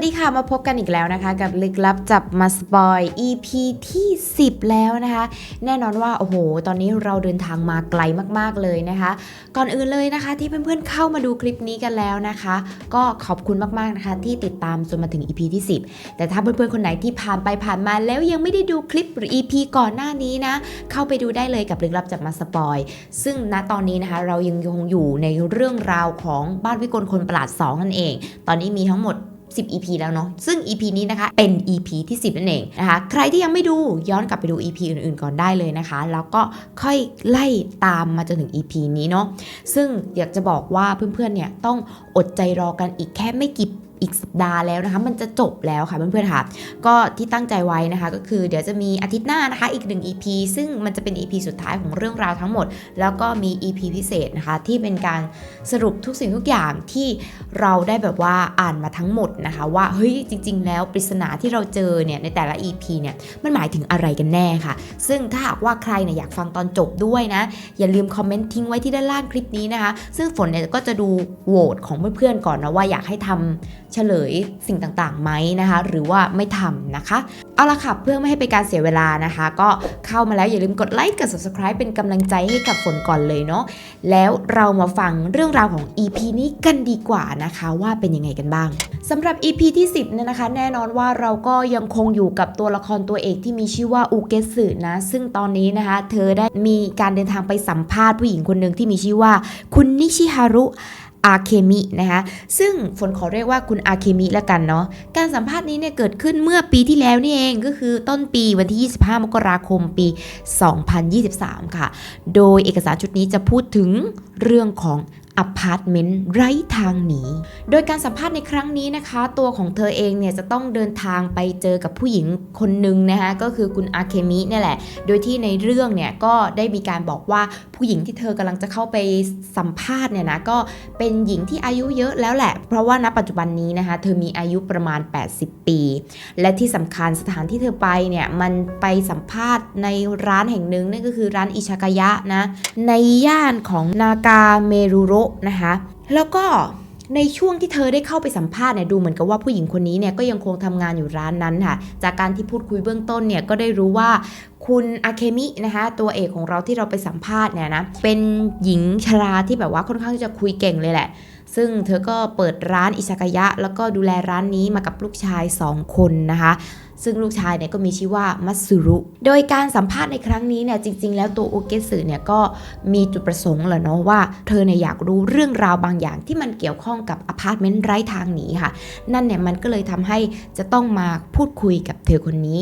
วัสดีค่ะมาพบกันอีกแล้วนะคะกับลึกลับจับมาสปอย EP ที่ 10 แล้วนะคะ แน่นอนว่าโอ้โห ตอนนี้เราเดินทางมาไกลมากๆเลยนะคะ ก่อนอื่นเลยนะคะที่เพื่อนๆเข้ามาดูคลิปนี้กันแล้วนะคะ ก็ขอบคุณมากๆนะคะที่ติดตามจนมาถึง EP ที่ 10 แต่ถ้าเพื่อนๆคนไหนที่ผ่านไปผ่านมาแล้วยังไม่ได้ดูคลิปหรือ EP ก่อนหน้านี้นะเข้าไปดูได้เลยกับลึกลับจับมาสปอย ซึ่งณตอนนี้นะคะเรายังคงอยู่ในเรื่องราวของบ้านวิกลคนประหลาด2นั่นเอง ตอนนี้มีทั้งหมด 10 EP แล้วเนาะซึ่ง EP นี้นะคะเป็น EP ที่ 10 นั่นเองนะคะใครที่ยังไม่ดูย้อนกลับไปดู EP อื่นๆก่อนได้เลยนะคะ แล้วก็ค่อยไล่ตามมาจนถึง EP นี้เนาะซึ่งอยากจะบอกว่าเพื่อนๆเนี่ยต้องอดใจรอกันอีกแค่ไม่กี่ อีกสัปดาห์แล้วนะคะ มันจะจบแล้วค่ะเพื่อนๆค่ะ ก็ที่ตั้งใจไว้นะคะ ก็คือเดี๋ยวจะมีอาทิตย์หน้านะคะ อีกหนึ่ง EP ซึ่งมันจะเป็น EP สุดท้ายของเรื่องราวทั้งหมด แล้วก็มี EP พิเศษนะคะ ที่เป็นการสรุปทุกสิ่งทุกอย่างที่เราได้แบบว่าอ่านมาทั้งหมดนะคะ ว่าเฮ้ยจริง ๆ แล้วปริศนาที่เราเจอเนี่ยในแต่ละ EP เนี่ยมันหมายถึงอะไรกันแน่ค่ะ ซึ่งถ้าหากว่าใครเนี่ยอยากฟังตอนจบด้วยนะ อย่าลืมคอมเมนต์ทิ้งไว้ที่ด้านล่างคลิปนี้นะคะ ซึ่งฝนเนี่ยก็จะดูโหวตของเพื่อนๆก่อนนะว่าอยากให้ทำเฉลยสิ่งต่างๆไหมนะคะ หรือว่าไม่ทำนะคะ เอาละค่ะ เพื่อไม่ให้เป็นการเสียเวลานะคะ ก็เข้ามาแล้วอย่าลืมกดไลค์กด subscribe เป็นกำลังใจให้กับฝนก่อนเลยเนาะแล้วเรามาฟังเรื่องราวของ EP นี้กันดีกว่านะคะว่าเป็นยังไงกันบ้างสำหรับ EP ที่ 10เนี่ยนะคะ แน่นอนว่าเราก็ยังคงอยู่กับตัวละครตัวเอกที่มีชื่อว่าอูเกสึนะซึ่งตอนนี้นะคะ เธอได้มีการเดินทางไปสัมภาษณ์ผู้หญิงคนหนึ่งที่มีชื่อว่าคุณนิชิฮารุ อาเคมินะคะซึ่งฝนขอเรียกว่าคุณอาเคมิละกันเนาะการสัมภาษณ์นี้เนี่ยเกิดขึ้นเมื่อปีที่แล้วนี่เองก็คือต้นปีวันที่ 25 มกราคมปี 2023 ค่ะ โดยเอกสารชุดนี้จะพูดถึงเรื่องของ อพาร์ตเมนต์ไร้ทางหนี โดยการสัมภาษณ์ในครั้งนี้นะคะ ตัวของเธอเองเนี่ยจะต้องเดินทางไปเจอกับผู้หญิงคนหนึ่งนะคะก็คือคุณอาเคมิเนี่ยแหละ โดยที่ในเรื่องเนี่ยก็ได้มีการบอกว่าผู้หญิงที่เธอกำลังจะเข้าไปสัมภาษณ์เนี่ยนะก็เป็นหญิงที่อายุเยอะแล้วแหละ เพราะว่าณปัจจุบันนี้นะคะเธอมีอายุประมาณ 80 ปี และที่สำคัญสถานที่เธอไปเนี่ยมันไปสัมภาษณ์ในร้านแห่งหนึ่งนั่นก็คือร้านอิชากายะนะในย่านของนากาเมรุโระนะคะ แล้วก็ในช่วงที่เธอได้เข้าไปสัมภาษณ์เนี่ยดูเหมือนกับว่าผู้หญิงคนนี้เนี่ยก็ยังคงทำงานอยู่ร้านนั้นค่ะ จากการที่พูดคุยเบื้องต้นเนี่ยก็ได้รู้ว่าคุณอาเคมินะคะตัวเอกของเราที่เราไปสัมภาษณ์เนี่ยนะเป็นหญิงชราที่แบบว่าค่อนข้างจะคุยเก่งเลยแหละ ซึ่งเธอก็เปิดร้านอิซากายะ แล้วก็ดูแลร้านนี้มากับลูกชาย 2 คนนะคะ ซึ่งลูกชายเนี่ยก็มีชื่อว่ามัตสึรุ โดยการสัมภาษณ์ในครั้งนี้เนี่ยจริง ๆ แล้วตัวโอเกสึเนี่ยก็มีจุดประสงค์แหละเนาะว่าเธอเนี่ยอยากรู้เรื่องราวบางอย่างที่มันเกี่ยวข้องกับอพาร์ตเมนต์ไร้ทางหนีค่ะ นั่นเนี่ยมันก็เลยทำให้จะต้องมาพูดคุยกับเธอคนนี้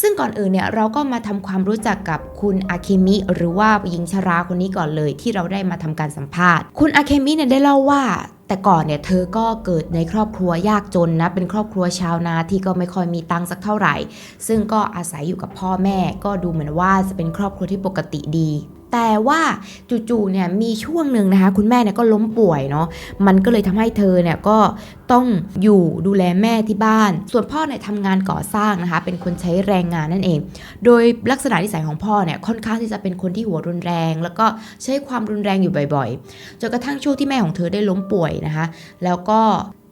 ซึ่งก่อนอื่นเนี่ยเราก็มาทำความรู้จักกับคุณอาเคมิหรือว่าหญิงชราคนนี้ก่อนเลย ที่เราได้มาทำการสัมภาษณ์ คุณอาเคมิเนี่ยได้เล่าว่า แต่ก่อนเนี่ยเธอก็เกิดในครอบครัวยากจนนะ เป็นครอบครัวชาวนาที่ก็ไม่ค่อยมีตังค์สักเท่าไหร่ ซึ่งก็อาศัยอยู่กับพ่อแม่ ก็ดูเหมือนว่าจะเป็นครอบครัวที่ปกติดี แต่ว่าจู่ๆเนี่ยมีช่วงหนึ่งนะคะ คุณแม่เนี่ยก็ล้มป่วยเนาะมันก็เลยทำให้เธอเนี่ยก็ต้องอยู่ดูแลแม่ที่บ้าน ส่วนพ่อเนี่ยทำงานก่อสร้างนะคะ เป็นคนใช้แรงงานนั่นเอง โดยลักษณะนิสัยของพ่อเนี่ยค่อนข้างที่จะเป็นคนที่หัวรุนแรง แล้วก็ใช้ความรุนแรงอยู่บ่อยๆจนกระทั่งช่วงที่แม่ของเธอได้ล้มป่วยนะคะ แล้วก็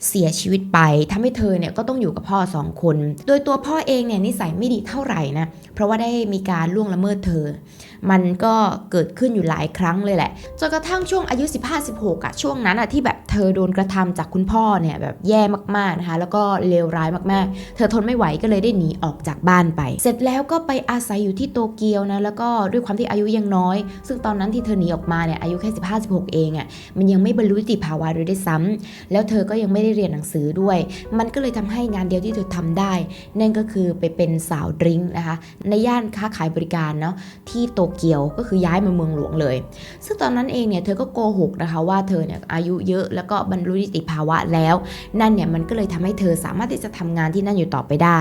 เสียชีวิตไปทำให้เธอเนี่ยก็ต้องอยู่กับพ่อสองคน โดยตัวพ่อเองเนี่ยนิสัยไม่ดีเท่าไหร่นะ เพราะว่าได้มีการล่วงละเมิดเธอ มันก็เกิดขึ้นอยู่หลายครั้งเลยแหละจนกระทั่งช่วงอายุ 15-16อะช่วงนั้นอะที่แบบเธอโดนกระทำจากคุณพ่อเนี่ยแบบแย่มากๆนะคะแล้วก็เลวร้ายมากๆ เธอทนไม่ไหวก็เลยได้หนีออกจากบ้านไป เสร็จแล้วก็ไปอาศัยอยู่ที่โตเกียวนะแล้วก็ด้วยความที่อายุยังน้อย ซึ่งตอนนั้นที่เธอหนีออกมาเนี่ยอายุแค่ 15-16 เองอะมันยังไม่บรรลุนิติภาวะเลยได้ซ้ำแล้วเธอก็ยังไม่ได้เรียนหนังสือด้วย มันก็เลยทำให้งานเดียวที่เธอทำได้ นั่นก็คือไปเป็นสาวดริงก์นะคะในย่านค้าขายบริการเนาะที่โตเกียวก็คือย้ายมาเมืองหลวงเลย ซึ่งตอนนั้นเองเนี่ยเธอก็โกหกนะคะว่าเธอเนี่ยอายุเยอะแล้วก็บรรลุนิติภาวะแล้ว นั่นเนี่ยมันก็เลยทำให้เธอสามารถที่จะทำงานที่นั่นอยู่ต่อไปได้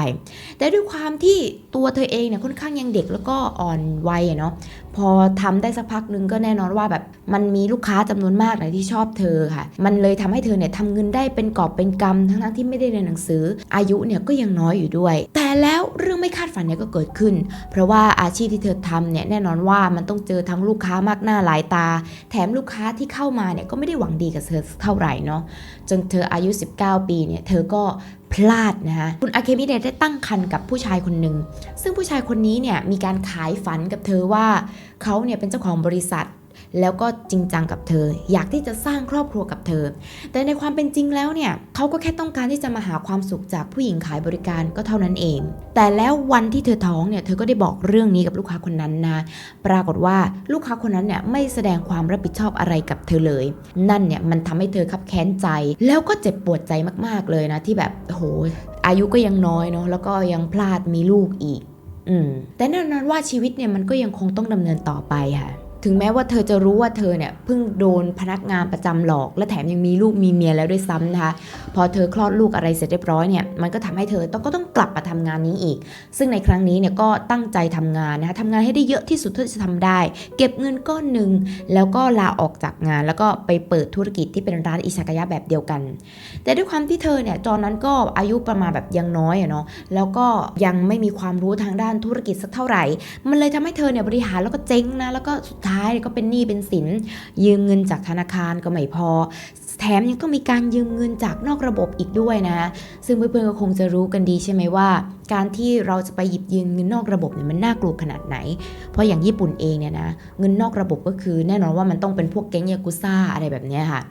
แต่ด้วยความที่ตัวเธอเองเนี่ยค่อนข้างยังเด็กแล้วก็อ่อนวัยเนาะพอทำได้สักพักหนึงก็แน่นอนว่าแบบมันมีลูกค้าจำนวนมากเลยที่ชอบเธอค่ะ มันเลยทำให้เธอเนี่ยทำเงินได้เป็นกอบเป็นกรรมทั้งๆที่ไม่ได้เรียนหนังสือ อายุเนี่ยก็ยังน้อยอยู่ด้วย แต่แล้วเรื่องไม่คาดฝันเนี่ยก็เกิดขึ้น เพราะว่าอาชีพที่เธอทำเนี่ยแน่นอนว่ามันต้องเจอทั้งลูกค้ามากหน้าหลายตา แถมลูกค้าที่เข้ามาเนี่ยก็ไม่ได้หวังดีกับเธอเท่าไหร่เนาะ จนเธออายุ 19 ปีเนี่ยเธอก็พลาดนะคะคุณอาเคมิเนได้ตั้งคันกับผู้ชายคนหนึ่งซึ่งผู้ชายคนนี้เนี่ยมีการขายฝันกับเธอว่าเขาเนี่ยเป็นเจ้าของบริษัท แล้วก็จริงจังกับเธอ อยากที่จะสร้างครอบครัวกับเธอ แต่ในความเป็นจริงแล้วเนี่ยเขาก็แค่ต้องการที่จะมาหาความสุขจากผู้หญิงขายบริการก็เท่านั้นเอง แต่แล้ววันที่เธอท้องเนี่ยเธอก็ได้บอกเรื่องนี้กับลูกค้าคนนั้นนะ ปรากฏว่าลูกค้าคนนั้นเนี่ยไม่แสดงความรับผิดชอบอะไรกับเธอเลย นั่นเนี่ยมันทำให้เธอคับแค้นใจ แล้วก็เจ็บปวดใจมากๆเลยนะที่แบบโอ้โหอายุก็ยังน้อยเนาะแล้วก็ยังพลาดมีลูกอีก อืมแต่แน่นอนว่าชีวิตเนี่ยมันก็ยังคงต้องดำเนินต่อไปค่ะ ถึงแม้ว่าเธอจะรู้ว่าเธอเนี่ยเพิ่งโดนพนักงานประจำหลอก และแถมยังมีลูกมีเมียแล้วด้วยซ้ำนะคะ พอเธอคลอดลูกอะไรเสร็จเรียบร้อยเนี่ยมันก็ทำให้เธอต้องก็ต้องกลับมาทำงานนี้อีก ซึ่งในครั้งนี้เนี่ยก็ตั้งใจทำงานนะคะทำงานให้ได้เยอะที่สุดเท่าที่จะทำได้ เก็บเงินก้อนหนึ่งแล้วก็ลาออกจากงาน แล้วก็ไปเปิดธุรกิจที่เป็นร้านอิซากายะแบบเดียวกัน แต่ด้วยความที่เธอเนี่ยตอนนั้นก็อายุประมาณแบบยังน้อยอะเนาะแล้วก็ยังไม่มีความรู้ทางด้านธุรกิจสักเท่าไหร่ มันเลยทำให้เธอเนี่ยบริหารแล้วก็เจ๊งนะแล้วก็สุดท้ายก็เป็นหนี้เป็นสิน ยืมเงินจากธนาคารก็ไม่พอ แถมยังต้องมีการยืมเงินจากนอกระบบอีกด้วยนะ ซึ่งเพื่อนๆก็คงจะรู้กันดีใช่ไหมว่า การที่เราจะไปหยิบยืมเงินนอกระบบเนี่ยมันน่ากลัวขนาดไหน เพราะอย่างญี่ปุ่นเองเนี่ยนะเงินนอกระบบก็คือ แน่นอนว่ามันต้องเป็นพวกแก๊งยากุซ่าอะไรแบบนี้ค่ะ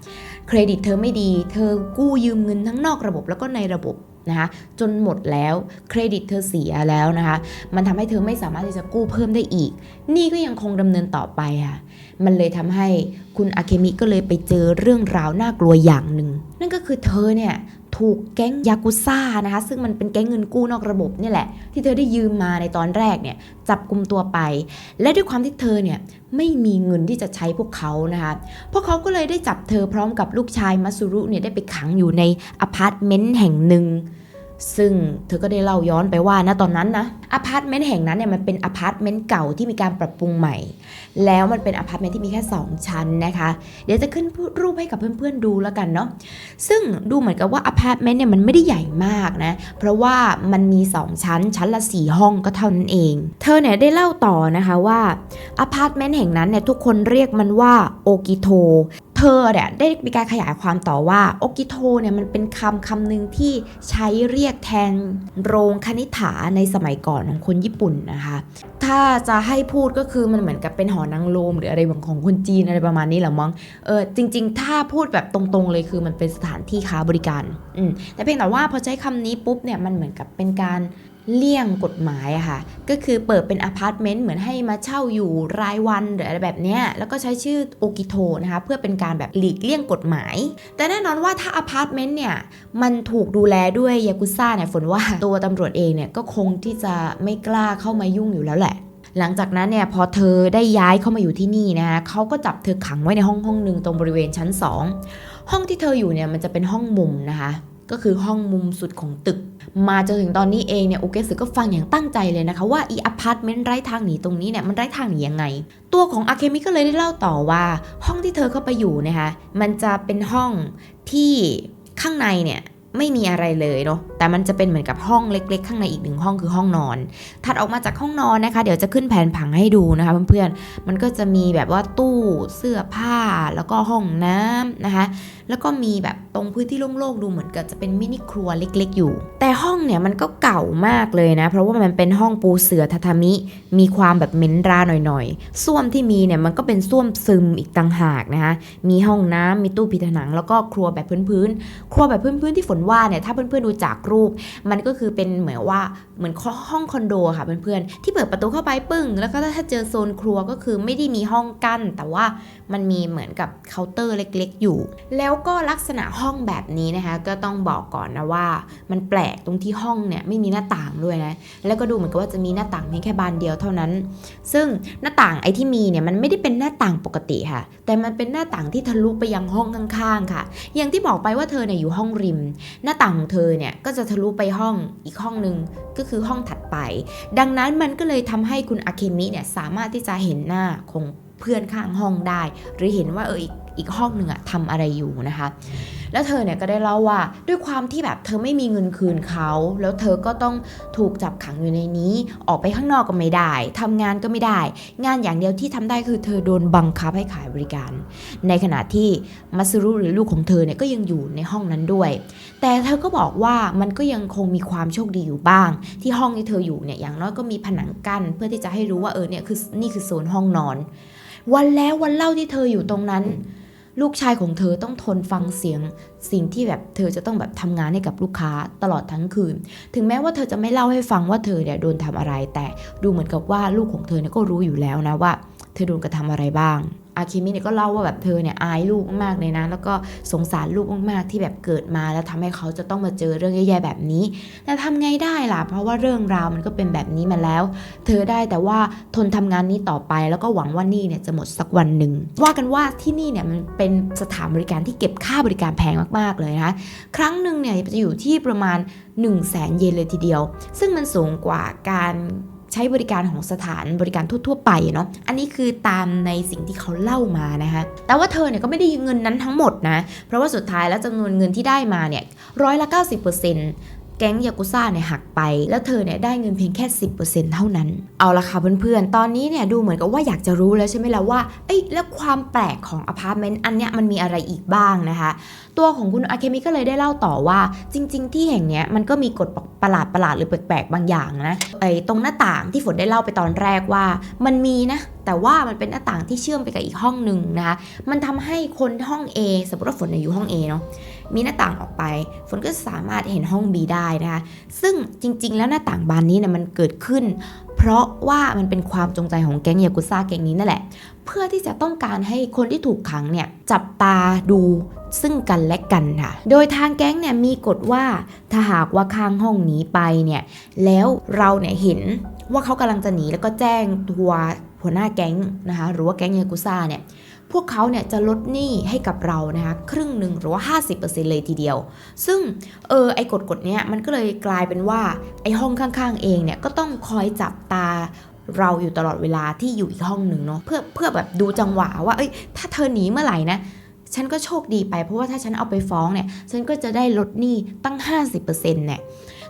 เครดิตเธอไม่ดี เธอกู้ยืมเงินทั้งนอกระบบแล้วก็ในระบบ นะคะจนหมดแล้วเครดิตเธอเสียแล้วนะคะ มันทำให้เธอไม่สามารถที่จะกู้เพิ่มได้อีก นี่ก็ยังคงดำเนินต่อไปค่ะมันเลยทำให้คุณอาเคมิก็เลยไปเจอเรื่องราวน่ากลัวอย่างหนึ่งนั่นก็คือเธอเนี่ย ถูกแก๊งยากุซ่านะคะซึ่งมันเป็นแก๊งเงินกู้นอกระบบนี่แหละ ที่เธอได้ยืมมาในตอนแรกเนี่ยจับกลุ่มตัวไป และด้วยความที่เธอเนี่ยไม่มีเงินที่จะใช้พวกเขานะคะพวกเขาก็เลยได้จับเธอพร้อมกับลูกชายมัสุรุเนี่ยได้ไปขังอยู่ในอพาร์ตเมนต์แห่งหนึ่ง ซึ่งเธอก็ได้เล่าย้อนไปว่าณตอนนั้นนะอพาร์ตเมนต์แห่งนั้นเนี่ยมันเป็นอพาร์ตเมนต์เก่าที่มีการปรับปรุงใหม่ แล้วมันเป็นอพาร์ตเมนต์ที่มีแค่ 2 ชั้นนะคะ เดี๋ยวจะขึ้นรูปให้กับเพื่อนๆดูแล้วกันเนาะซึ่งดูเหมือนกับว่าอพาร์ตเมนต์เนี่ยมันไม่ได้ใหญ่มากนะ เพราะว่ามันมี 2 ชั้น ชั้นละ 4 ห้องก็เท่านั้นเอง เธอเนี่ยได้เล่าต่อนะคะว่าอพาร์ตเมนต์แห่งนั้นเนี่ยทุกคนเรียกมันว่าโอกิโท เธอเนี่ยได้มีการขยายความต่อว่าโอกิโทเนี่ยมันเป็นคำคำหนึ่งที่ใช้เรียกแทนโรงคณิฐาในสมัยก่อนของคนญี่ปุ่นนะคะ ถ้าจะให้พูดก็คือมันเหมือนกับเป็นหอนางรมหรืออะไรบางของคนจีนอะไรประมาณนี้แหละมั้งเออจริง ๆ ถ้าพูดแบบตรงๆเลยคือมันเป็นสถานที่ค้าบริการอืมแต่เพียงแต่ว่าพอใช้คำนี้ปุ๊บเนี่ยมันเหมือนกับเป็นการ เลี่ยงกฎหมายอะค่ะ ก็คือเปิดเป็นอพาร์ตเมนต์เหมือนให้มาเช่าอยู่รายวันหรืออะไรแบบเนี้ยแล้วก็ใช้ชื่อโอกิโทนะคะเพื่อเป็นการแบบหลีกเลี่ยงกฎหมาย แต่แน่นอนว่าถ้าอพาร์ตเมนต์เนี่ยมันถูกดูแลด้วยยากุซ่าเนี่ยฝนว่าตัวตำรวจเองเนี่ยก็คงที่จะไม่กล้าเข้ามายุ่งอยู่แล้วแหละหลังจากนั้นเนี่ยพอเธอได้ย้ายเข้ามาอยู่ที่นี่นะคะเขาก็จับเธอขังไว้ในห้องห้องหนึ่งตรงบริเวณชั้น 2 ห้องที่เธออยู่เนี่ยมันจะเป็นห้องมุมนะคะ ก็คือห้องมุมสุดของตึก มาจนถึงตอนนี้เองเนี่ยโอเกสึก็ฟังอย่างตั้งใจเลยนะคะ ว่าอีอพาร์ตเมนต์ไร้ทางหนีตรงนี้เนี่ยมันไร้ทางหนียังไง ตัวของอาเคมิก็เลยได้เล่าต่อว่า ห้องที่เธอเข้าไปอยู่นะคะมันจะเป็นห้องที่ข้างในเนี่ย ไม่มีอะไรเลยเนาะ แต่มันจะเป็นเหมือนกับห้องเล็ก ๆ ข้างในอีกหนึ่งห้องคือห้องนอน ถัดออกมาจากห้องนอนนะคะ เดี๋ยวจะขึ้นแผนผังให้ดูนะคะเพื่อนๆ มันก็จะมีแบบว่าตู้เสื้อผ้าแล้วก็ห้องน้ำนะคะ แล้วก็มีแบบตรงพื้นที่โล่งๆดูเหมือนกับจะเป็นมินิครัวเล็ก ๆ อยู่ แต่ห้องเนี่ยมันก็เก่ามากเลยนะ เพราะว่ามันเป็นห้องปูเสือทาทามิ มีความแบบเหม็นราหน่อยๆ ส้วมที่มีเนี่ยมันก็เป็นส้วมซึมอีกต่างหากนะคะ มีห้องน้ำมีตู้พิถนัง แล้วก็ครัวแบบพื้นๆ ครัวแบบพื้นๆที่ฝนว่าเนี่ยถ้าเพื่อนๆดูจากรูป มันก็คือเป็นเหมือนว่าเหมือนห้องคอนโดค่ะเพื่อนๆที่เปิดประตูเข้าไปปึ้ง แล้วก็ถ้าเจอโซนครัวก็คือไม่ได้มีห้องกั้น แต่ว่ามันมีเหมือนกับเคาน์เตอร์เล็ก ๆ อยู่ แล้วก็ลักษณะห้องแบบนี้นะคะ ก็ต้องบอกก่อนนะว่า มันแปลกตรงที่ห้องเนี่ยไม่มีหน้าต่างด้วยนะแล้วก็ดูเหมือนกับว่าจะมีหน้าต่างเพียงแค่บานเดียวเท่านั้น ซึ่งหน้าต่างไอ้ที่มีเนี่ยมันไม่ได้เป็นหน้าต่างปกติค่ะ แต่มันเป็นหน้าต่างที่ทะลุไปยังห้องข้างๆค่ะ อย่างที่บอกไปว่าเธอเนี่ยอยู่ห้องริมหน้าต่างของเธอเนี่ยก็จะทะลุไปห้องอีกห้องหนึ่งก็คือห้องถัดไป ดังนั้นมันก็เลยทำให้คุณอาเคมิเนี่ยสามารถที่จะเห็นหน้าของเพื่อนข้างห้องได้ หรือเห็นว่าเอออีกอีกห้องหนึ่งอะทำอะไรอยู่นะคะ แล้วเธอเนี่ยก็ได้เล่าว่าด้วยความที่แบบเธอไม่มีเงินคืนเขา แล้วเธอก็ต้องถูกจับขังอยู่ในนี้ ออกไปข้างนอกก็ไม่ได้ทำงานก็ไม่ได้ งานอย่างเดียวที่ทำได้คือเธอโดนบังคับให้ขายบริการ ในขณะที่มัสรุหรือลูกของเธอเนี่ยก็ยังอยู่ในห้องนั้นด้วย แต่เธอก็บอกว่ามันก็ยังคงมีความโชคดีอยู่บ้าง ที่ห้องที่เธออยู่เนี่ยอย่างน้อยก็มีผนังกั้นเพื่อที่จะให้รู้ว่าเออเนี่ยคือนี่คือโซนห้องนอน วันแล้ววันเล่าที่เธออยู่ตรงนั้น ลูกชายของเธอต้องทนฟังเสียง สิ่งที่แบบเธอจะต้องแบบทำงานให้กับลูกค้าตลอดทั้งคืน ถึงแม้ว่าเธอจะไม่เล่าให้ฟังว่าเธอเนี่ยโดนทำอะไร แต่ดูเหมือนกับว่าลูกของเธอเนี่ยก็รู้อยู่แล้วนะว่า เธอโดนกระทำอะไรบ้าง อาคิมิเนี่ยก็เล่าว่าแบบเธอเนี่ยอายลูกมากเลยนะ แล้วก็สงสารลูกมากๆที่แบบเกิดมา แล้วทำให้เขาจะต้องมาเจอเรื่องแย่ๆแบบนี้ แต่ทำไงได้ล่ะ เพราะว่าเรื่องราวมันก็เป็นแบบนี้มาแล้ว เธอได้แต่ว่าทนทำงานนี้ต่อไป แล้วก็หวังว่านี่เนี่ยจะหมดสักวันหนึ่ง ว่ากันว่าที่นี่เนี่ยมันเป็นสถานบริการที่เก็บค่าบริการแพงมากๆเลยนะคะครั้งหนึ่งเนี่ยจะอยู่ที่ประมาณ 1 0 0 0 0แสนเยนเลยทีเดียว ซึ่งมันสูงกว่าการ ใช้บริการของสถานบริการทั่ว ๆ ไปเนาะ อันนี้คือตามในสิ่งที่เขาเล่ามานะคะ แต่ว่าเธอเนี่ยก็ไม่ได้เงินนั้นทั้งหมดนะ เพราะว่าสุดท้ายแล้วจำนวนเงินที่ได้มาเนี่ยร้อยละ 90% แก๊งยากุซ่าเนี่ยหักไป แล้วเธอเนี่ยได้เงินเพียงแค่ 10%เท่านั้น เอาละค่ะเพื่อนๆ ตอนนี้เนี่ยดูเหมือนกับว่าอยากจะรู้แล้วใช่ไหมล่ะว่าเอ้ยแล้วความแปลกของอพาร์ตเมนต์อันเนี้ยมันมีอะไรอีกบ้างนะคะ ตัวของคุณอาเคมิก็เลยได้เล่าต่อว่า จริง ๆ ที่แห่งเนี้ยมันก็มีกฎประหลาดประหลาดๆหรือแปลกๆบางอย่างนะไอ้ตรงหน้าต่างที่ฝนได้เล่าไปตอนแรกว่า มันมีนะ แต่ว่ามันเป็นหน้าต่างที่เชื่อมไปกับอีกห้องหนึ่งนะคะ มันทำให้คนห้อง A สมมติว่าฝนอยู่ห้อง A เนาะ มีหน้าต่างออกไป ฝนก็สามารถเห็นห้อง B ได้นะคะ ซึ่งจริง ๆ แล้วหน้าต่างบานนี้เนี่ยมันเกิดขึ้น เพราะว่ามันเป็นความจงใจของแก๊งยากุซ่าแก๊งนี้นั่นแหละ เพื่อที่จะต้องการให้คนที่ถูกขังเนี่ยจับตาดูซึ่งกันและกันค่ะ โดยทางแก๊งเนี่ยมีกฎว่าถ้าหากว่าข้างห้องหนีไปเนี่ย แล้วเราเนี่ยเห็นว่าเขากำลังจะหนีแล้วก็แจ้งตัว หัวหน้าแก๊งนะคะหรือว่าแก๊งยากุซ่าเนี่ยพวกเขาเนี่ยจะลดหนี้ให้กับเรานะคะครึ่งหนึ่งหรือว่า 50%เลยทีเดียว ซึ่งเออไอ้กฎกฎเนี้ยมันก็เลยกลายเป็นว่าไอ้ห้องข้างๆ เองเนี่ยก็ต้องคอยจับตาเราอยู่ตลอดเวลาที่อยู่อีกห้องหนึ่งเนาะเพื่อเพื่อแบบดูจังหวะว่าเอ้ยถ้าเธอหนีเมื่อไหร่นะฉันก็โชคดีไปเพราะว่าถ้าฉันเอาไปฟ้องเนี่ยฉันก็จะได้ลดหนี้ตั้ง 50%เนี่ย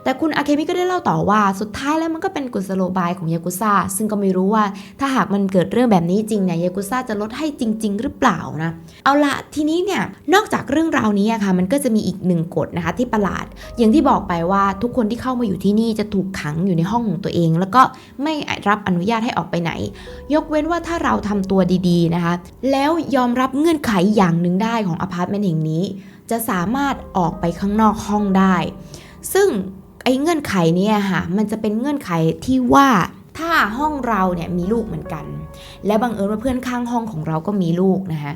แต่คุณอาเคมิก็ได้เล่าต่อว่าสุดท้ายแล้วมันก็เป็นกุศโลบายของยากุซ่าซึ่งก็ไม่รู้ว่าถ้าหากมันเกิดเรื่องแบบนี้จริงเนี่ยยากุซ่าจะลดให้จริง ๆ หรือเปล่านะ เอาละทีนี้เนี่ยนอกจากเรื่องราวนี้อะค่ะมันก็จะมีอีกหนึ่งกฎนะคะที่ประหลาด อย่างที่บอกไปว่าทุกคนที่เข้ามาอยู่ที่นี่จะถูกขังอยู่ในห้องของตัวเอง แล้วก็ไม่รับอนุญาตให้ออกไปไหน ยกเว้นว่าถ้าเราทำตัวดีๆนะคะแล้วยอมรับเงื่อนไขอย่างหนึ่งได้ของอพาร์ตเมนต์แห่งนี้ จะสามารถออกไปข้างนอกห้องได้ ซึ่ง อ้เงื่อนไขเนี้ค่ะมันจะเป็นเงื่อนไขที่ว่าถ้าห้องเราเนี่ยมีลูกเหมือนกัน และบังเอิญว่าเพื่อนข้างห้องของเราก็มีลูกนะคะ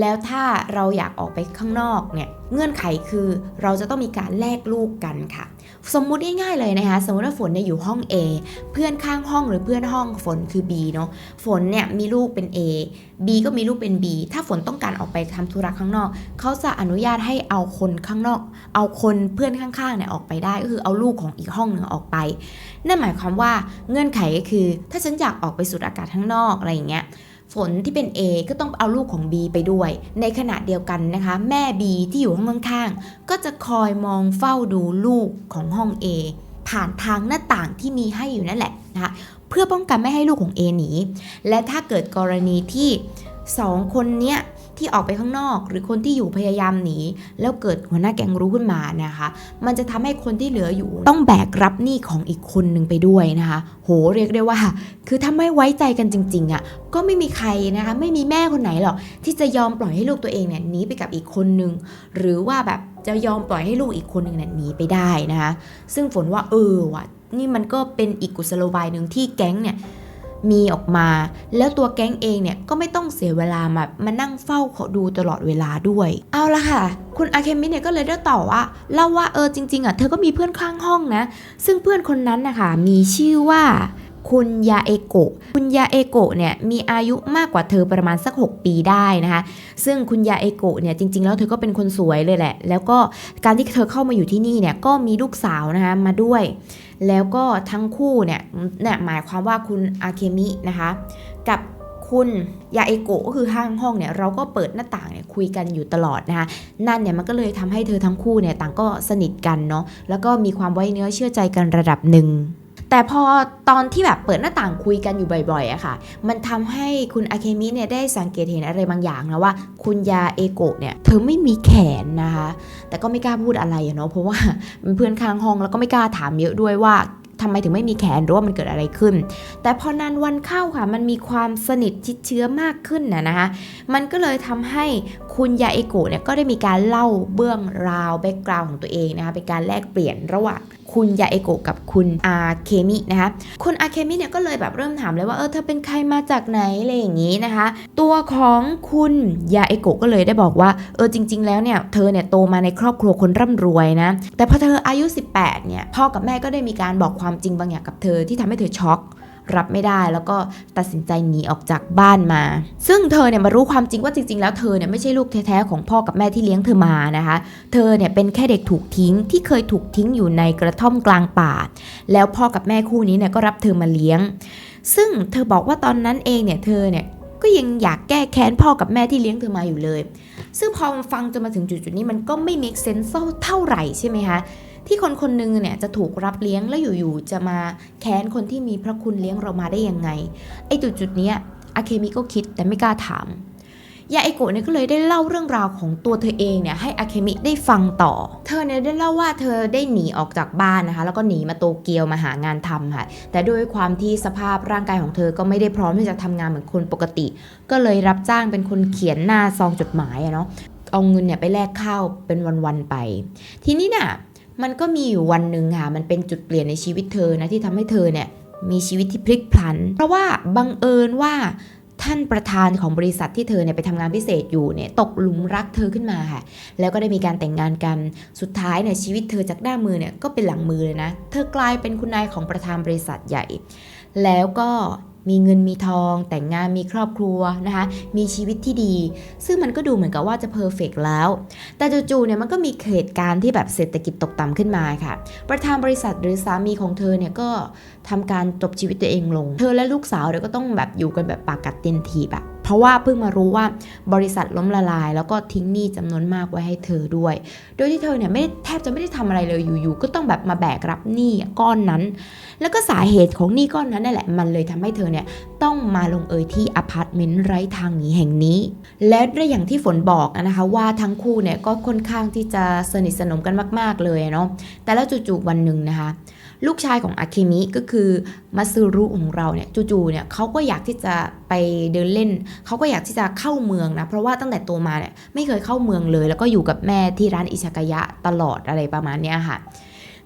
แล้วถ้าเราอยากออกไปข้างนอกเนี่ยเงื่อนไขคือเราจะต้องมีการแลกลูกกันค่ะ สมมุติง่ายๆเลยนะคะสมมติว่าฝนเนี่ยอยู่ห้อง A เพื่อนข้างห้องหรือเพื่อนห้องฝนคือ B เนาะฝนเนี่ยมีลูกเป็น A B ก็มีลูกเป็น B ถ้าฝนต้องการออกไปทำธุระข้างนอก เขาจะอนุญาตให้เอาคนข้างนอก เอาคนเพื่อนข้างๆเนี่ยออกไปได้ก็คือเอาลูกของอีกห้องหนึ่งออกไป นั่นหมายความว่าเงื่อนไขก็คือ ถ้าฉันอยากออกไปสูดอากาศข้างนอกอะไรอย่างเงี้ย ฝนที่เป็น A ก็ต้องเอาลูกของ B ไปด้วย ในขณะเดียวกันนะคะ แม่ B ที่อยู่ห้องข้างๆก็จะคอยมองเฝ้าดูลูกของห้อง A ผ่านทางหน้าต่างที่มีให้อยู่นั่นแหละนะคะเพื่อป้องกันไม่ให้ลูกของ A หนี และถ้าเกิดกรณีที่ 2 คนเนี้ย ที่ออกไปข้างนอก หรือคนที่อยู่พยายามหนีแล้วเกิดหัวหน้าแก๊งรู้ขึ้นมานะคะ มันจะทำให้คนที่เหลืออยู่ ต้องแบกรับหนี้ของอีกคนหนึ่งไปด้วยนะคะ โหเรียกได้ว่า คือถ้าไม่ไว้ใจกันจริง ๆอะ่ะก็ไม่มีใครนะคะ ไม่มีแม่คนไหนหรอกที่จะยอมปล่อยให้ลูกตัวเองเนี่ยหนีไปกับอีกคนนึง หรือว่าแบบจะยอมปล่อยให้ลูกอีกคนหนึ่งเนี่ยหนีไปได้นะคะซึ่งฝนว่าเออว่ะนี่มันก็เป็นอีกกุศโลบายหนึ่งที่แก๊งเนี่ย มีออกมา แล้วตัวแก๊งเองเนี่ยก็ไม่ต้องเสียเวลามามานั่งเฝ้าเขาดูตลอดเวลาด้วย เอาละค่ะ คุณอาเคมิเนี่ยก็เลยได้ต่อว่าเล่าว่าเออจริงๆอะเธอก็มีเพื่อนข้างห้องนะ ซึ่งเพื่อนคนนั้นนะคะมีชื่อว่า คุณยาเอโกะ คุณยาเอโกะเนี่ยมีอายุมากกว่าเธอประมาณสัก 6 ปีได้นะคะ ซึ่งคุณยาเอโกะเนี่ยจริง ๆ แล้วเธอก็เป็นคนสวยเลยแหละ แล้วก็การที่เธอเข้ามาอยู่ที่นี่เนี่ยก็มีลูกสาวนะคะมาด้วย แล้วก็ทั้งคู่เนี่ยเนี่ยหมายความว่าคุณอาเคมินะคะกับคุณยาเอโกะก็คือข้างห้องเนี่ยเราก็เปิดหน้าต่างเนี่ยคุยกันอยู่ตลอดนะคะนั่นเนี่ยมันก็เลยทำให้เธอทั้งคู่เนี่ยต่างก็สนิทกันเนาะแล้วก็มีความไว้เนื้อเชื่อใจกันระดับหนึ่ง แต่พอตอนที่แบบเปิดหน้าต่างคุยกันอยู่บ่อยๆอะค่ะ มันทำให้คุณอาเคมิเนี่ยได้สังเกตเห็นอะไรบางอย่างนะว่า คุณยาเอโกะเนี่ยเธอไม่มีแขนนะคะ แต่ก็ไม่กล้าพูดอะไรเนาะเพราะว่าเป็นเพื่อนข้างห้องแล้วก็ไม่กล้าถามเยอะด้วยว่าทำไมถึงไม่มีแขนหรือว่ามันเกิดอะไรขึ้น แต่พอนานวันเข้าค่ะ มันมีความสนิทชิดเชื้อมากขึ้นนะนะคะ มันก็เลยทำให้คุณยาเอโกะเนี่ยก็ได้มีการเล่าเบื้องราวแบ็กกราวของตัวเองนะคะเป็นการแลกเปลี่ยนระหว่างคุณยาเอโกะกับคุณอาเคมินะคะคุณอาเคมิเนี่ยก็เลยแบบเริ่มถามเลยว่าเออเธอเป็นใครมาจากไหนอะไรอย่างนี้นะคะ ตัวของคุณยาเอโกะก็เลยได้บอกว่าเออจริง ๆ แล้วเนี่ยเธอเนี่ยโตมาในครอบครัวคนร่ำรวยนะแต่พอเธออายุ 18เนี่ยพ่อกับแม่ก็ได้มีการบอกความจริงบางอย่างกับเธอที่ทำให้เธอช็อก รับไม่ได้แล้วก็ตัดสินใจหนีออกจากบ้านมา ซึ่งเธอเนี่ยมารู้ความจริงว่าจริง ๆ แล้วเธอเนี่ยไม่ใช่ลูกแท้ๆของพ่อกับแม่ที่เลี้ยงเธอมานะคะ เธอเนี่ยเป็นแค่เด็กถูกทิ้งที่เคยถูกทิ้งอยู่ในกระท่อมกลางป่า แล้วพ่อกับแม่คู่นี้เนี่ยก็รับเธอมาเลี้ยง ซึ่งเธอบอกว่าตอนนั้นเองเนี่ยเธอเนี่ยก็ยังอยากแก้แค้นพ่อกับแม่ที่เลี้ยงเธอมาอยู่เลย ซึ่งพอฟังจนมาถึงจุดๆนี้มันก็ไม่ make sense เท่าไหร่ใช่ไหมคะ ที่คนคนหนึ่งเนี่ยจะถูกรับเลี้ยงแล้วอยู่ๆจะมาแค้นคนที่มีพระคุณเลี้ยงเรามาได้ยังไง ไอ้จุดๆเนี้ยอาเคมิก็คิดแต่ไม่กล้าถาม ยาเอโกะเนี่ยก็เลยได้เล่าเรื่องราวของตัวเธอเองเนี่ยให้อาเคมิได้ฟังต่อ เธอเนี่ยได้เล่าว่าเธอได้หนีออกจากบ้านนะคะ แล้วก็หนีมาโตเกียวมาหางานทำค่ะ แต่ด้วยความที่สภาพร่างกายของเธอก็ไม่ได้พร้อมที่จะทำงานเหมือนคนปกติ ก็เลยรับจ้างเป็นคนเขียนหน้าซองจดหมายอะเนาะ เอาเงินเนี่ยไปแลกข้าวเป็นวันๆไป ทีนี้น่ะ มันก็มีอยู่วันหนึ่งค่ะ มันเป็นจุดเปลี่ยนในชีวิตเธอนะที่ทำให้เธอเนี่ยมีชีวิตที่พลิกพลัน เพราะว่าบังเอิญว่าท่านประธานของบริษัทที่เธอเนี่ยไปทำงานพิเศษอยู่เนี่ยตกหลุมรักเธอขึ้นมาค่ะ แล้วก็ได้มีการแต่งงานกัน สุดท้ายเนี่ยชีวิตเธอจากหน้ามือเนี่ยก็เป็นหลังมือเลยนะ เธอกลายเป็นคุณนายของประธานบริษัทใหญ่ แล้วก็ มีเงินมีทอง แต่งงานมีครอบครัวนะคะมีชีวิตที่ดี ซึ่งมันก็ดูเหมือนกับว่าจะเพอร์เฟกแล้ว แต่จู่ๆเนี่ยมันก็มีเหตุการณ์ที่แบบเศรษฐกิจตกต่ำขึ้นมาค่ะ ประธานบริษัทหรือสามีของเธอเนี่ยก็ทำการจบชีวิตตัวเองลง เธอและลูกสาวเดี๋ยวก็ต้องแบบอยู่กันแบบปากกัดเต็นทีแบบ เพราะว่าเพิ่งมารู้ว่าบริษัทล้มละลาย แล้วก็ทิ้งหนี้จำนวนมากไว้ให้เธอด้วย โดยที่เธอเนี่ยไม่ได้แทบจะไม่ได้ทำอะไรเลยอยู่ๆก็ต้องแบบมาแบกรับหนี้ก้อนนั้น แล้วก็สาเหตุของหนี้ก้อนนั้นนั่นแหละมันเลยทำให้เธอเนี่ยต้องมาลงเอยที่อพาร์ตเมนต์ไร้ทางหนีแห่งนี้ และด้วยอย่างที่ฝนบอกนะคะว่าทั้งคู่เนี่ยก็ค่อนข้างที่จะสนิทสนมกันมาก ๆเลยเนาะแต่แล้วจู่ๆวันหนึ่งนะคะ ลูกชายของอาเคมิก็คือมาซึรุของเราเนี่ยจู่ๆเนี่ยเขาก็อยากที่จะไปเดินเล่น เขาก็อยากที่จะเข้าเมืองนะ เพราะว่าตั้งแต่โตมาเนี่ยไม่เคยเข้าเมืองเลย แล้วก็อยู่กับแม่ที่ร้านอิชากายะตลอดอะไรประมาณเนี้ยค่ะ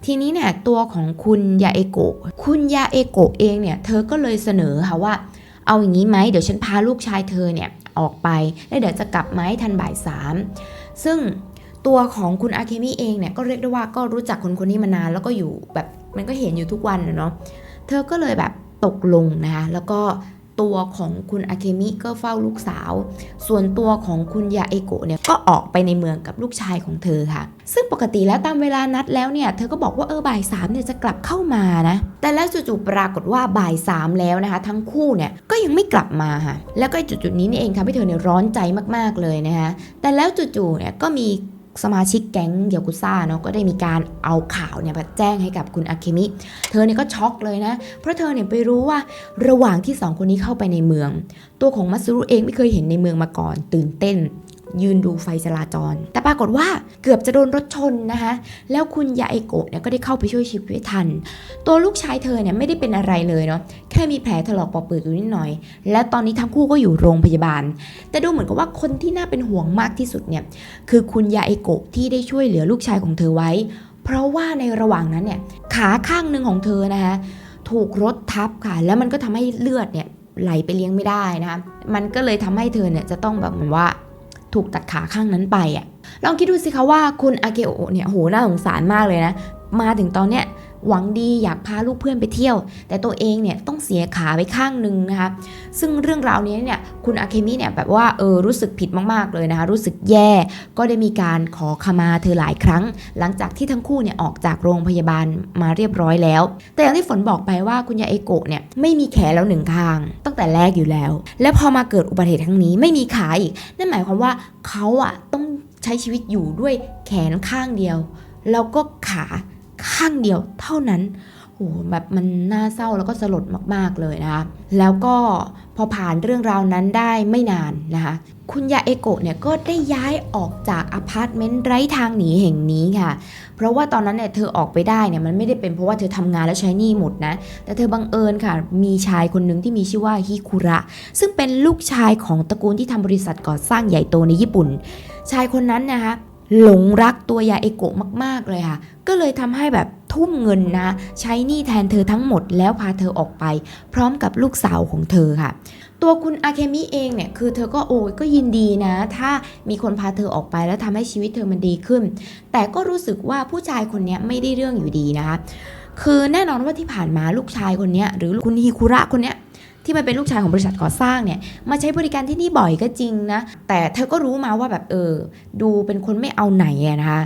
ทีนี้เนี่ยตัวของคุณยาเอโกะคุณยาเอโกะเองเนี่ยเธอก็เลยเสนอค่ะว่า เอาอย่างนี้ไหมเดี๋ยวฉันพาลูกชายเธอเนี่ยออกไปแล้วเดี๋ยวจะกลับมาให้ทันบ่ายสามซึ่งตัวของคุณอาเคมิเองเนี่ยก็เรียกได้ว่าก็รู้จักคนคนนี้มานานแล้วก็อยู่แบบ มันก็เห็นอยู่ทุกวันนะเนาะเธอก็เลยแบบตกลงนะคะแล้วก็ตัวของคุณอาเคมิก็เฝ้าลูกสาว ส่วนตัวของคุณยาเอโกะเนี่ยก็ออกไปในเมืองกับลูกชายของเธอค่ะ ซึ่งปกติแล้วตามเวลานัดแล้วเนี่ย เธอก็บอกว่าเออบ่ายสามเนี่ยจะกลับเข้ามานะ แต่แล้วจู่ๆปรากฏว่าบ่ายสามแล้วนะคะ ทั้งคู่เนี่ยก็ยังไม่กลับมาค่ะ แล้วก็จุดๆนี้นี่เองทำให้เธอเนี่ยร้อนใจมากๆเลยนะคะ แต่แล้วจู่ๆเนี่ยก็มี สมาชิกแก๊งเดียวกุซ่าเนาะก็ได้มีการเอาข่าวเนี่ยมาแจ้งให้กับคุณอาเคมิ เธอเนี่ยก็ช็อกเลยนะ เพราะเธอเนี่ยไปรู้ว่าระหว่างที่สองคนนี้เข้าไปในเมือง ตัวของมัตสึรุเองไม่เคยเห็นในเมืองมาก่อนตื่นเต้น ยืนดูไฟจราจร แต่ปรากฏว่าเกือบจะโดนรถชนนะคะ แล้วคุณยาเอโกะเนี่ยก็ได้เข้าไปช่วยชีวิตทัน ตัวลูกชายเธอเนี่ยไม่ได้เป็นอะไรเลยเนาะ แค่มีแผลถลอกปอกเปลือกอยู่นิดหน่อย และตอนนี้ทั้งคู่ก็อยู่โรงพยาบาล แต่ดูเหมือนกับว่าคนที่น่าเป็นห่วงมากที่สุดเนี่ยคือคุณยาเอโกะที่ได้ช่วยเหลือลูกชายของเธอไว้ เพราะว่าในระหว่างนั้นเนี่ยขาข้างหนึ่งของเธอนะคะถูกรถทับค่ะ แล้วมันก็ทำให้เลือดเนี่ยไหลไปเลี้ยงไม่ได้นะคะมันก็เลยทำให้เธอเนี่ยจะต้องแบบเหมือนว่า ถูกตัดขาข้างนั้นไปอะลองคิดดูสิคะว่าคุณอาเกโอเนี่ยโหน่าสงสารมากเลยนะ มาถึงตอนเนี้ย หวังดีอยากพาลูกเพื่อนไปเที่ยว แต่ตัวเองเนี่ยต้องเสียขาไปข้างหนึ่งนะคะซึ่งเรื่องราวนี้เนี่ยคุณอาเคมิเนี่ยแบบว่าเออรู้สึกผิดมากๆเลยนะคะรู้สึกแย่ก็ได้มีการขอขมาเธอหลายครั้ง หลังจากที่ทั้งคู่เนี่ยออกจากโรงพยาบาลมาเรียบร้อยแล้ว แต่อย่างที่ฝนบอกไปว่าคุณยายเอโกะเนี่ยไม่มีแขนแล้วหนึ่งข้าง ตั้งแต่แรกอยู่แล้ว และพอมาเกิดอุบัติเหตุครั้งนี้ไม่มีขาอีกนั่นหมายความว่าเขาอะต้องใช้ชีวิตอยู่ด้วยแขนข้างเดียว แล้วก็ขา ข้างเดียวเท่านั้นโอ้โหแบบมันน่าเศร้าแล้วก็สลดมากๆเลยนะคะแล้วก็พอผ่านเรื่องราวนั้นได้ไม่นานนะคะคุณยาเอโกะเนี่ยก็ได้ย้ายออกจากอพาร์ตเมนต์ไร้ทางหนีแห่งนี้ค่ะ เพราะว่าตอนนั้นเนี่ยเธอออกไปได้เนี่ยมันไม่ได้เป็นเพราะว่าเธอทำงานแล้วใช้หนี้หมดนะ แต่เธอบังเอิญค่ะ มีชายคนหนึ่งที่มีชื่อว่าฮิคุระ ซึ่งเป็นลูกชายของตระกูลที่ทำบริษัทก่อสร้างใหญ่โตในญี่ปุ่น ชายคนนั้นนะคะ หลงรักตัวยาเอโกะมาก ๆ เลยค่ะ ก็เลยทำให้แบบทุ่มเงินนะ ใช้หนี้แทนเธอทั้งหมดแล้วพาเธอออกไป พร้อมกับลูกสาวของเธอค่ะ ตัวคุณอาเคมิเองเนี่ย คือเธอก็โอ้ยก็ยินดีนะ ถ้ามีคนพาเธอออกไปแล้วทำให้ชีวิตเธอมันดีขึ้น แต่ก็รู้สึกว่าผู้ชายคนนี้ไม่ได้เรื่องอยู่ดีนะคะ คือแน่นอนว่าที่ผ่านมาลูกชายคนนี้หรือคุณฮิคุระคนนี้ ที่มันเป็นลูกชายของบริษัทก่อสร้างเนี่ยมาใช้บริการที่นี่บ่อยก็จริงนะแต่เธอก็รู้มาว่าแบบเออ ดูเป็นคนไม่เอาไหนอะนะคะ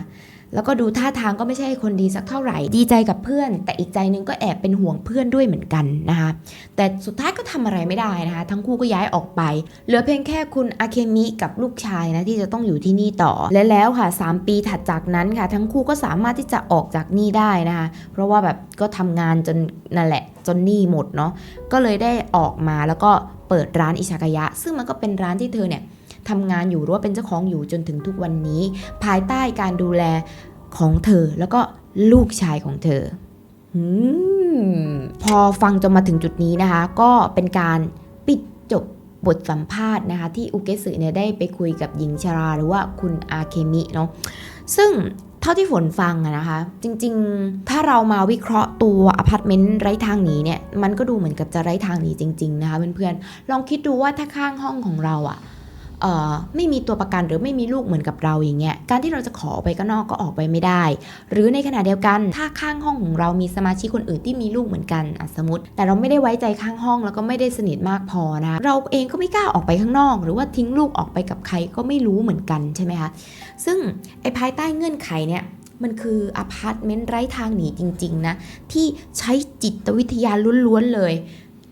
แล้วก็ดูท่าทางก็ไม่ใช่คนดีสักเท่าไหร่ ดีใจกับเพื่อน แต่อีกใจนึงก็แอบเป็นห่วงเพื่อนด้วยเหมือนกันนะคะ แต่สุดท้ายก็ทำอะไรไม่ได้นะคะ ทั้งคู่ก็ย้ายออกไป เหลือเพียงแค่คุณอาเคมิกับลูกชายนะที่จะต้องอยู่ที่นี่ต่อ และแล้วค่ะ 3 ปีถัดจากนั้นค่ะ ทั้งคู่ก็สามารถที่จะออกจากนี้ได้นะคะ เพราะว่าแบบก็ทำงานจนนั่นแหละจนหนี้หมดเนาะ ก็เลยได้ออกมาแล้วก็เปิดร้านอิชากายะ ซึ่งมันก็เป็นร้านที่เธอเนี่ย ทำงานอยู่หรือว่าเป็นเจ้าของอยู่จนถึงทุกวันนี้ ภายใต้การดูแลของเธอแล้วก็ลูกชายของเธอ พอฟังจนมาถึงจุดนี้นะคะ ก็เป็นการปิดจบบทสัมภาษณ์นะคะ ที่อุเกสึเนี่ยได้ไปคุยกับหญิงชราหรือว่าคุณอาเคมิเนาะซึ่งเท่าที่ฝนฟังอะนะคะ จริงๆ ถ้าเรามาวิเคราะห์ตัวอพาร์ตเมนต์ไร้ทางหนีเนี่ย มันก็ดูเหมือนกับจะไร้ทางหนีจริง ๆ นะคะเพื่อนๆ ลองคิดดูว่าถ้าข้างห้องของเราอะเอ่อ ไม่มีตัวประกันหรือไม่มีลูกเหมือนกับเราอย่างเงี้ยการที่เราจะขอไปก็นอกก็ออกไปไม่ได้ หรือในขณะเดียวกันถ้าข้างห้องของเรามีสมาชิกคนอื่นที่มีลูกเหมือนกันสมมติ แต่เราไม่ได้ไว้ใจข้างห้องแล้วก็ไม่ได้สนิทมากพอนะเราเองก็ไม่กล้าออกไปข้างนอก หรือว่าทิ้งลูกออกไปกับใครก็ไม่รู้เหมือนกันใช่ไหมคะซึ่งไอ้ภายใต้เงื่อนไขเนี่ยมันคืออพาร์ตเมนต์ไร้ทางหนีจริง ๆ นะ ที่ใช้จิตวิทยาล้วน ๆ เลย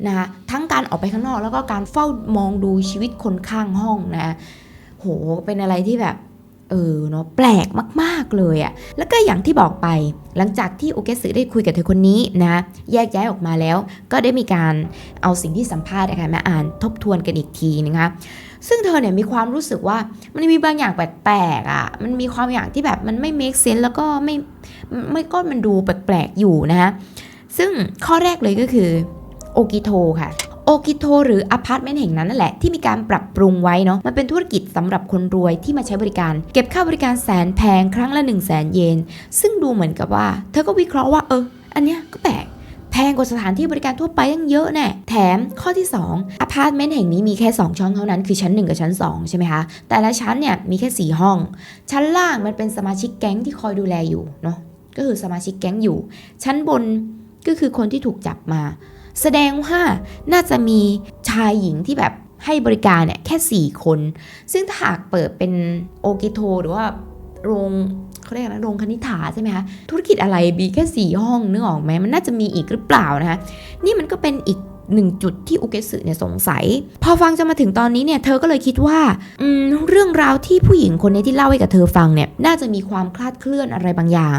นะคะทั้งการออกไปข้างนอกแล้วก็การเฝ้ามองดูชีวิตคนข้างห้องนะโหเป็นอะไรที่แบบเออเนาะแปลกมาก ๆ เลยอะแล้วก็อย่างที่บอกไป หลังจากที่โอเกสึได้คุยกับเธอคนนี้นะแยกย้ายออกมาแล้ว ก็ได้มีการเอาสิ่งที่สัมภาษณ์นะคะมาอ่านทบทวนกันอีกทีนะคะซึ่งเธอเนี่ยมีความรู้สึกว่ามันมีบางอย่างแปลกๆอะ มันมีความอย่างที่แบบมันไม่ make sense แล้วก็ไม่ไม่ก็มันดูแปลกๆอยู่นะคะซึ่งข้อแรกเลยก็คือ กิโทค่ะโอกิโทหรืออพาร์ตเมนต์แห่งนั้นนั่นแหละที่มีการปรับปรุงไว้เนาะมันเป็นธุรกิจสำหรับคนรวยที่มาใช้บริการ เก็บค่าบริการแสนแพงครั้งละ1 0 0 0 0แสนเยน ซึ่งดูเหมือนกับว่า เธอก็วิเคราะห์ว่าเออ อันเนี้ยก็แปลกแพงกว่าสถานที่บริการทั่วไปตั้งเยอะแน่ แถมข้อที่ 2อพาร์ตเมนต์แห่งนี้มีแค่ 2ช่องเท่านั้นคือชั้น 1 กับชั้น 2 ใช่ไหมคะ แต่ละชั้นเนี่ยมีแค่ 4 ห้อง ชั้นล่างมันเป็นสมาชิกแก๊งที่คอยดูแลอยู่เนาะก็คือสมาชิกแก๊งอยู่ ชั้นบนก็คือคนที่ถูกจับมา แสดงว่าน่าจะมีชายหญิงที่แบบให้บริการเนี่ยแค่ 4 คน ซึ่งถ้าหากเปิดเป็นโอเกโทหรือว่าโรงเขาเรียกอะไรนะโรงคณิษฐาใช่ไหมคะธุรกิจอะไรมีแค่ 4 ห้องนึกออกไหมมันน่าจะมีอีกหรือเปล่านะคะนี่มันก็เป็นอีก หนึ่งจุดที่อุเกสึเนี่ยสงสัย พอฟังจะมาถึงตอนนี้เนี่ยเธอก็เลยคิดว่าอืมเรื่องราวที่ผู้หญิงคนนี้ที่เล่าให้กับเธอฟังเนี่ยน่าจะมีความคลาดเคลื่อนอะไรบางอย่าง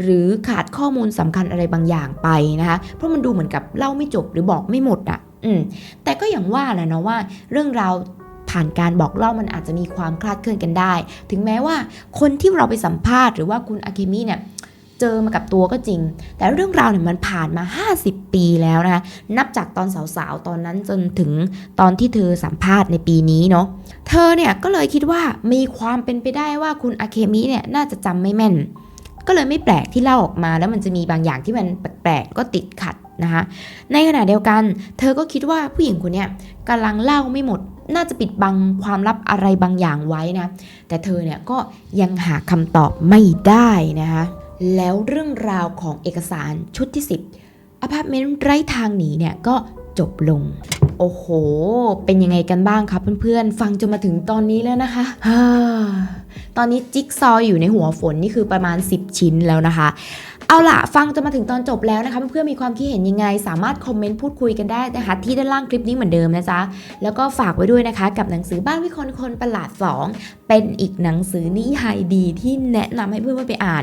หรือขาดข้อมูลสำคัญอะไรบางอย่างไปนะคะเพราะมันดูเหมือนกับเล่าไม่จบหรือบอกไม่หมดอะ่ะอืมแต่ก็อย่างว่าแหละเนาะว่า เรื่องราวผ่านการบอกเล่ามันอาจจะมีความคลาดเคลื่อนกันได้ ถึงแม้ว่าคนที่เราไปสัมภาษณ์หรือว่าคุณอาเคมิเนี่ย เจอมากับตัวก็จริง แต่เรื่องราวเนี่ยมันผ่านมา 50 ปีแล้วนะคะนับจากตอนสาวๆ ตอนนั้นจนถึงตอนที่เธอสัมภาษณ์ในปีนี้เนาะเธอเนี่ยก็เลยคิดว่ามีความเป็นไปได้ว่าคุณอาเคมิเนี่ยน่าจะจำไม่แม่น ก็เลยไม่แปลกที่เล่าออกมา แล้วมันจะมีบางอย่างที่มันแปลกๆก็ติดขัดนะคะในขณะเดียวกัน เธอก็คิดว่าผู้หญิงคนเนี้ยกำลังเล่าไม่หมด น่าจะปิดบังความลับอะไรบางอย่างไว้นะ แต่เธอเนี่ยก็ยังหาคำตอบไม่ได้นะคะ แล้วเรื่องราวของเอกสารชุดที่ 10อพาร์ตเมนต์ไร้ทางหนีเนี่ยก็จบลง โอ้โห เป็นยังไงกันบ้างครับเพื่อนๆ ฟังจนมาถึงตอนนี้แล้วนะคะ ตอนนี้จิ๊กซออยู่ในหัวฝนนี่คือประมาณ 10 ชิ้นแล้วนะคะ เอาล่ะ ฟังจนมาถึงตอนจบแล้วนะคะเพื่อนๆมีความคิดเห็นยังไง สามารถคอมเมนต์พูดคุยกันได้นะคะที่ด้านล่างคลิปนี้เหมือนเดิมนะจ๊ะแล้วก็ฝากไว้ด้วยนะคะ กับหนังสือบ้านวิคนคนประหลาด 2 เป็นอีกหนังสือนิยายดีที่แนะนำให้เพื่อนๆไปอ่าน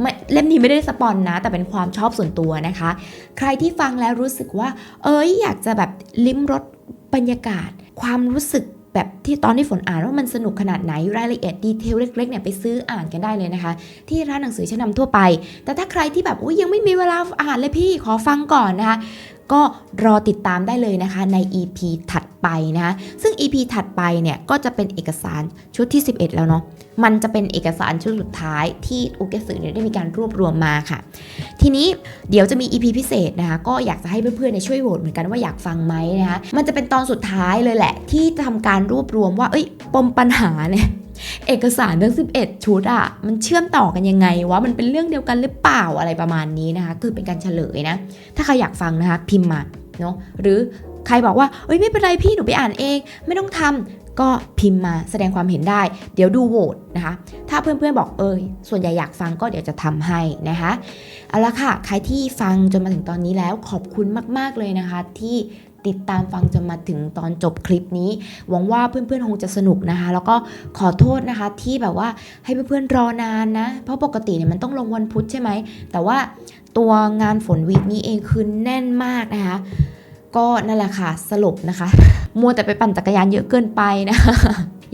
ไม่เล่มนี้ไม่ได้สปอนนะ แต่เป็นความชอบส่วนตัวนะคะ ใครที่ฟังแล้วรู้สึกว่า เอ้ยอยากจะแบบลิ้มรสบรรยากาศ ความรู้สึก แบบที่ตอนที่ฝนอ่านว่ามันสนุกขนาดไหนรายละเอียดดีเทลเล็กๆเนี่ยไปซื้ออ่านกันได้เลยนะคะ ที่ร้านหนังสือชั้นนำทั่วไป แต่ถ้าใครที่แบบอุ้ยยังไม่มีเวลาอ่านเลยพี่ขอฟังก่อนนะคะ ก็รอติดตามได้เลยนะคะใน EP ถัดไปนะคะซึ่ง EP ถัดไปเนี่ยก็จะเป็นเอกสารชุดที่ 11 แล้วเนาะมันจะเป็นเอกสารชุดสุดท้ายที่อุเกสึเนี่ยได้มีการรวบรวมมาค่ะ ทีนี้เดี๋ยวจะมี EP พิเศษนะคะก็อยากจะให้เพื่อนๆเนี่ยช่วยโหวตเหมือนกันว่าอยากฟังไหมนะคะมันจะเป็นตอนสุดท้ายเลยแหละ ที่จะทำการรวบรวมว่าเอ้ยปมปัญหาเนี่ย เอกสารทั้ง11 ชุดอะมันเชื่อมต่อกันยังไงวะมันเป็นเรื่องเดียวกันหรือเปล่าอะไรประมาณนี้นะคะ คือเป็นการเฉลยนะ ถ้าใครอยากฟังนะคะ พิมพ์มาเนาะหรือใครบอกว่าเอ้ยไม่เป็นไรพี่หนูไปอ่านเอง ไม่ต้องทำ ก็พิมพ์มาแสดงความเห็นได้ เดี๋ยวดูโหวตนะคะ ถ้าเพื่อนๆบอกเอยส่วนใหญ่อยากฟังก็เดี๋ยวจะทำให้นะคะเอาละค่ะ ใครที่ฟังจนมาถึงตอนนี้แล้วขอบคุณมากๆเลยนะคะ ที่ติดตามฟังจนมาถึงตอนจบคลิปนี้ หวังว่าเพื่อนๆคงจะสนุกนะคะ แล้วก็ขอโทษนะคะที่แบบว่าให้เพื่อนๆรอนานนะ เพราะปกติเนี่ยมันต้องลงวันพุธใช่ไหม แต่ว่าตัวงานฝนวีคนี้เองคือแน่นมากนะคะ ก็นั่นแหละค่ะสรุปนะคะ มัวแต่ไปปั่นจักรยานเยอะเกินไปนะคะ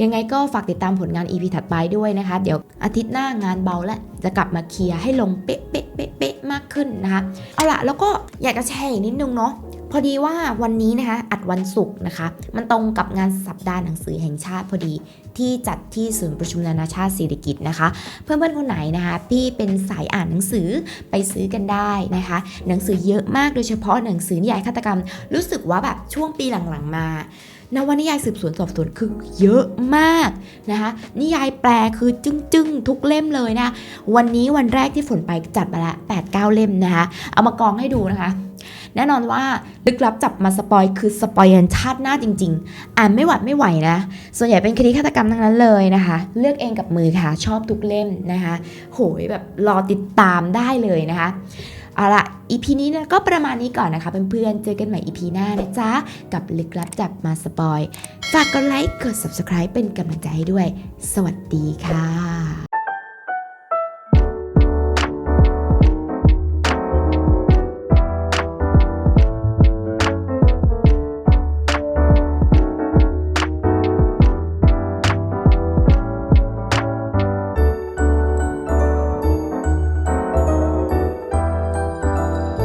ยังไงก็ฝากติดตามผลงาน EP ถัดไปด้วยนะคะ เดี๋ยวอาทิตย์หน้างานเบาแล้วจะกลับมาเคลียร์ให้ลงเป๊ะเป๊ะเป๊ะเป๊ะมากขึ้นนะคะ เอาละแล้วก็อยากจะแชร์อีกนิดนึงเนาะ พอดีว่าวันนี้นะคะอัดวันศุกร์นะคะ มันตรงกับงานสัปดาห์หนังสือแห่งชาติพอดี ที่จัดที่ศูนย์ประชุมนานาชาติศิริกิตนะคะ เพื่อนๆคนไหนนะคะที่เป็นสายอ่านหนังสือไปซื้อกันได้นะคะ หนังสือเยอะมากโดยเฉพาะหนังสือนิยายฆาตกรรม รู้สึกว่าแบบช่วงปีหลังๆมานวนิยายสืบสวนสอบสวนคือเยอะมากนะคะนิยายแปลคือจึ้งๆ ทุกเล่มเลยนะ วันนี้วันแรกที่ฝนไปจัดมาละ8 9 เล่มนะคะ เอามากองให้ดูนะคะ แน่นอนว่าลึกลับจับมาสปอยคือสปอยยันชาติหน้าจริง ๆ อ่านไม่หวัดไม่ไหวนะ ส่วนใหญ่เป็นคดีฆาตกรรมทั้งนั้นเลยนะคะ เลือกเองกับมือค่ะ ชอบทุกเล่มนะคะ โหยแบบรอติดตามได้เลยนะคะเอาละ EP นี้นี่ยก็ประมาณนี้ก่อนนะคะเพื่อนๆ เจอกันใหม่ EP หน้านะจ๊ะ กับลึกลับจับมาสปอย ฝากกดไลค์ กด subscribe เป็นกำลังใจให้ด้วย สวัสดีค่ะ